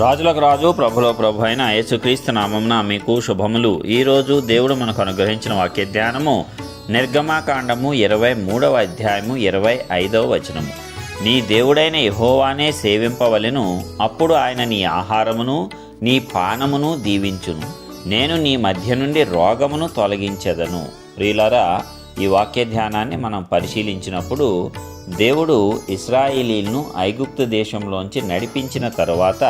రాజులకు రాజు ప్రభులో ప్రభు అయిన యేసుక్రీస్తు నామంన మీకు శుభములు. ఈరోజు దేవుడు మనకు అనుగ్రహించిన వాక్య ధ్యానము నిర్గమాకాండము ఇరవై మూడవ అధ్యాయము ఇరవై ఐదవ వచనము. నీ దేవుడైన యహోవానే సేవింపవలెను అప్పుడు ఆయన నీ ఆహారమును నీ పానమును దీవించును. నేను నీ మధ్య నుండి రోగమును తొలగించదను. ప్రియులారా ఈ వాక్య ధ్యానాన్ని మనం పరిశీలించినప్పుడు దేవుడు ఇస్రాయేలీలను ఐగుప్తు దేశంలోంచి నడిపించిన తరువాత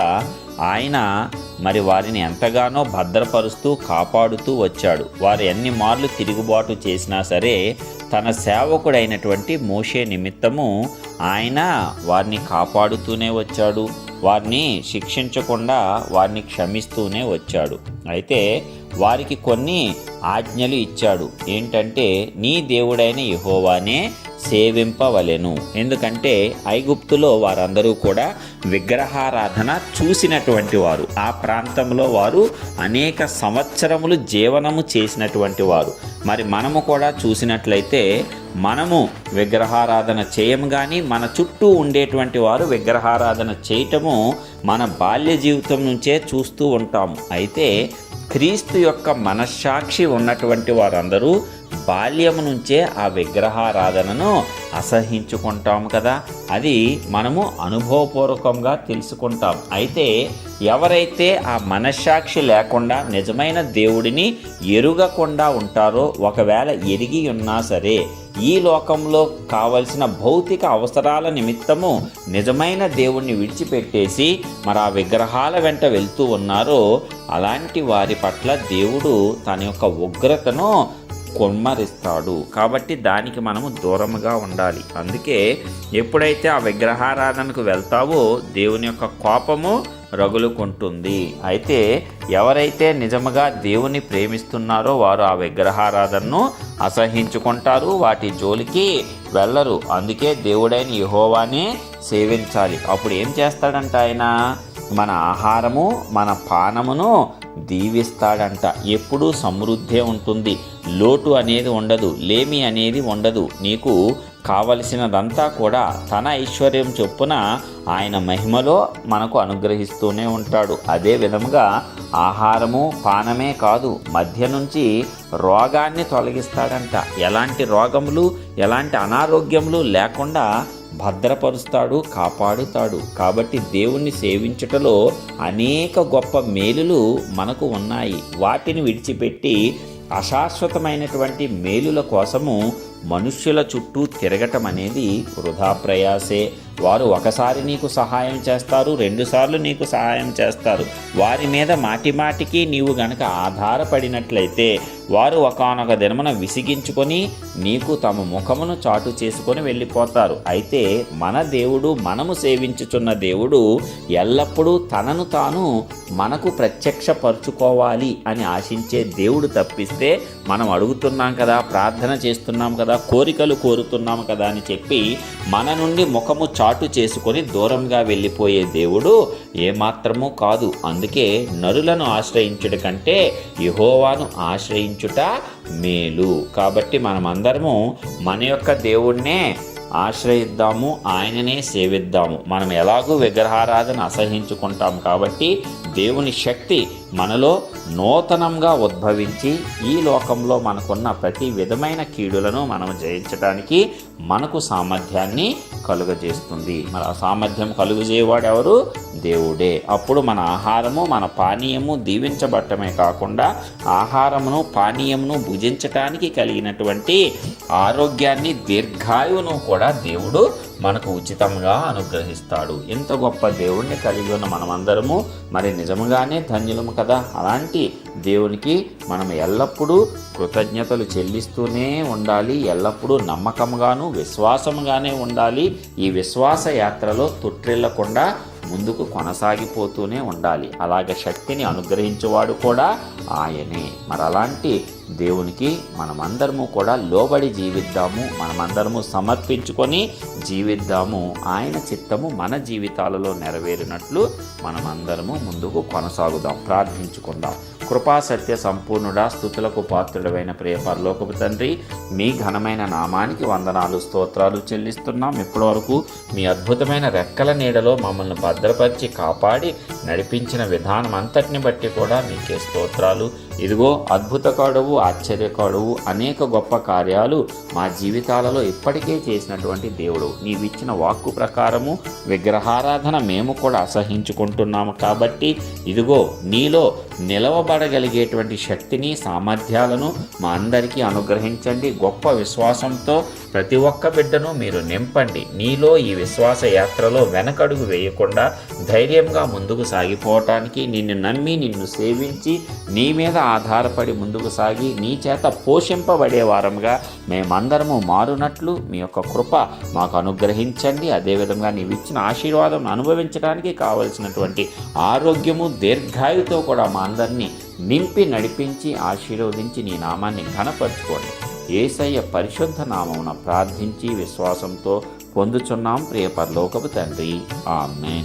ఆయన మరి వారిని ఎంతగానో భద్రపరుస్తూ కాపాడుతూ వచ్చాడు. వారు ఎన్ని మార్లు తిరుగుబాటు చేసినా సరే తన సేవకుడైనటువంటి మోషే నిమిత్తము ఆయన వారిని కాపాడుతూనే వచ్చాడు. వారిని శిక్షించకుండా వారిని క్షమిస్తూనే వచ్చాడు. అయితే వారికి కొన్ని ఆజ్ఞలు ఇచ్చాడు. ఏంటంటే నీ దేవుడైన యహోవానే సేవింపవలెను. ఎందుకంటే ఐగుప్తులో వారందరూ కూడా విగ్రహారాధన చూసినటువంటి వారు. ఆ ప్రాంతంలో వారు అనేక సంవత్సరములు జీవనము చేసినటువంటి వారు. మరి మనము కూడా చూసినట్లయితే మనము విగ్రహారాధన చేయము కానీ మన చుట్టూ ఉండేటువంటి వారు విగ్రహారాధన చేయటము మన బాల్య జీవితం నుంచే చూస్తూ ఉంటాము. అయితే క్రీస్తు యొక్క మనస్సాక్షి ఉన్నటువంటి వారందరూ బాల్యము నుంచే ఆ విగ్రహారాధనను అసహించుకుంటాం కదా? అది మనము అనుభవపూర్వకంగా తెలుసుకుంటాం. అయితే ఎవరైతే ఆ మనస్సాక్షి లేకుండా నిజమైన దేవుడిని ఎరుగకుండా ఉంటారో ఒకవేళ ఎరిగి ఉన్నా సరే ఈ లోకంలో కావలసిన భౌతిక అవసరాల నిమిత్తము నిజమైన దేవుణ్ణి విడిచిపెట్టేసి మరి ఆ విగ్రహాల వెంట వెళ్తూ ఉన్నారో అలాంటి వారి పట్ల దేవుడు తన యొక్క ఉగ్రతను కొమ్మరిస్తాడు. కాబట్టి దానికి మనము దూరముగా ఉండాలి. అందుకే ఎప్పుడైతే ఆ విగ్రహారాధనకు వెళ్తావో దేవుని యొక్క కోపము రగులుకుంటుంది. అయితే ఎవరైతే నిజముగా దేవుని ప్రేమిస్తున్నారో వారు ఆ విగ్రహారాధనను అసహించుకుంటారు వాటి జోలికి వెళ్ళరు. అందుకే దేవుడైన యహోవానే సేవించాలి. అప్పుడు ఏం చేస్తాడంట ఆయన? మన ఆహారము మన పానమును దీవిస్తాడంట. ఎప్పుడూ సమృద్ధే ఉంటుంది. లోటు అనేది ఉండదు. లేమి అనేది ఉండదు. నీకు కావలసినదంతా కూడా తన ఐశ్వర్యం చొప్పున ఆయన మహిమలో మనకు అనుగ్రహిస్తూనే ఉంటాడు. అదే విధముగా ఆహారము పానమే కాదు మధ్య నుంచి రోగాన్ని తొలగిస్తాడంట. ఎలాంటి రోగములు ఎలాంటి అనారోగ్యములు లేకుండా భద్రపరుస్తాడు కాపాడుతాడు. కాబట్టి దేవుణ్ణి సేవించుటలో అనేక గొప్ప మేలులు మనకు ఉన్నాయి. వాటిని విడిచిపెట్టి అశాశ్వతమైనటువంటి మేలుల కోసము మనుష్యుల చుట్టూ తిరగటం అనేది వృధా ప్రయాసే. వారు ఒకసారి నీకు సహాయం చేస్తారు రెండుసార్లు నీకు సహాయం చేస్తారు. వారి మీద మాటి మాటికి నీవు గనక ఆధారపడినట్లయితే వారు ఒకనొక దినమున విసిగించుకొని నీకు తమ ముఖమును చాటు చేసుకొని వెళ్ళిపోతారు. అయితే మన దేవుడు మనము సేవించుచున్న దేవుడు ఎల్లప్పుడూ తనను తాను మనకు ప్రత్యక్షపరుచుకోవాలి అని ఆశించే దేవుడు తప్పిస్తే మనం అడుగుతున్నాం కదా ప్రార్థన చేస్తున్నాం కదా కోరికలు కోరుతున్నాం కదా అని చెప్పి మన నుండి ముఖము చాటు చేసుకొని దూరంగా వెళ్ళిపోయే దేవుడు ఏమాత్రము కాదు. అందుకే నరులను ఆశ్రయించుట కంటే యహోవాను ఆశ్రయించుట మేలు. కాబట్టి మనమందరము మన యొక్క దేవుణ్ణే ఆశ్రయిద్దాము ఆయననే సేవిద్దాము. మనం ఎలాగూ విగ్రహారాధన అసహించుకుంటాం కాబట్టి దేవుని శక్తి మనలో నూతనంగా ఉద్భవించి ఈ లోకంలో మనకున్న ప్రతి విధమైన కీడులను మనం జయించడానికి మనకు సామర్థ్యాన్ని కలుగజేస్తుంది. మరి ఆ సామర్థ్యం కలుగజేయవాడు ఎవరు? దేవుడే. అప్పుడు మన ఆహారము మన పానీయము దీవించబట్టమే కాకుండా ఆహారమును పానీయమును భుజించటానికి కలిగినటువంటి ఆరోగ్యాన్ని దీర్ఘాయువును కూడా దేవుడు మనకు ఉచితంగా అనుగ్రహిస్తాడు. ఇంత గొప్ప దేవుణ్ణి కలిగి ఉన్న మనమందరము మరి నిజముగానే ధన్యులము కదా? అలాంటి దేవునికి మనం ఎల్లప్పుడూ కృతజ్ఞతలు చెల్లిస్తూనే ఉండాలి ఎల్లప్పుడూ నమ్మకంగాను విశ్వాసముగానే ఉండాలి ఈ విశ్వాస యాత్రలో తొట్టిల్లకుండా ముందుకు కొనసాగిపోతూనే ఉండాలి. అలాగే శక్తిని అనుగ్రహించేవాడు కూడా ఆయనే. మరి అలాంటి దేవునికి మనమందరము కూడా లోబడి జీవిద్దాము. మనమందరము సమర్పించుకొని జీవిద్దాము. ఆయన చిత్తము మన జీవితాలలో నెరవేరినట్లు మనమందరము ముందుకు కొనసాగుదాం. ప్రార్థించుకుందాం. కృపా సత్య సంపూర్ణుడా స్థుతులకు పాత్రుడమైన ప్రియ పరలోకపు తండ్రి మీ ఘనమైన నామానికి వందనాలు స్తోత్రాలు చెల్లిస్తున్నాం. ఇప్పటివరకు మీ అద్భుతమైన రెక్కల నీడలో మమ్మల్ని భద్రపరిచి కాపాడి నడిపించిన విధానం అంతటిని బట్టి కూడా మీకే స్తోత్రాలు ఇదిగో అద్భుతకాడువు ఆశ్చర్యకాడువు అనేక గొప్ప కార్యాలు మా జీవితాలలో ఇప్పటికే చేసినటువంటి దేవుడు. నీవిచ్చిన వాక్కు ప్రకారము విగ్రహారాధన మేము కూడా అసహించుకుంటున్నాము కాబట్టి ఇదిగో నీలో నిలవబడగలిగేటువంటి శక్తిని సామర్థ్యాలను మా అందరికీ అనుగ్రహించండి. గొప్ప విశ్వాసంతో ప్రతి ఒక్క బిడ్డను మీరు నింపండి. నీలో ఈ విశ్వాస యాత్రలో వెనకడుగు వేయకుండా ధైర్యంగా ముందుకు సాగిపోవటానికి నిన్ను నమ్మి నిన్ను సేవించి నీ మీద ఆధారపడి ముందుకు సాగి నీ చేత పోషింపబడే వారంగా మేమందరము మారునట్లు మీ యొక్క కృప మాకు అనుగ్రహించండి. అదేవిధంగా నీవు ఇచ్చిన ఆశీర్వాదం అనుభవించడానికి కావలసినటువంటి ఆరోగ్యము దీర్ఘాయుతో కూడా మా అందరినీ నింపి నడిపించి ఆశీర్వదించి నీ నామాన్ని ఘనపరచుకోండి. ఏసయ్య పరిశుద్ధ నామమున ప్రార్థించి విశ్వాసంతో పొందుచున్నాం. ప్రియపరలోకపు తండ్రి. ఆమె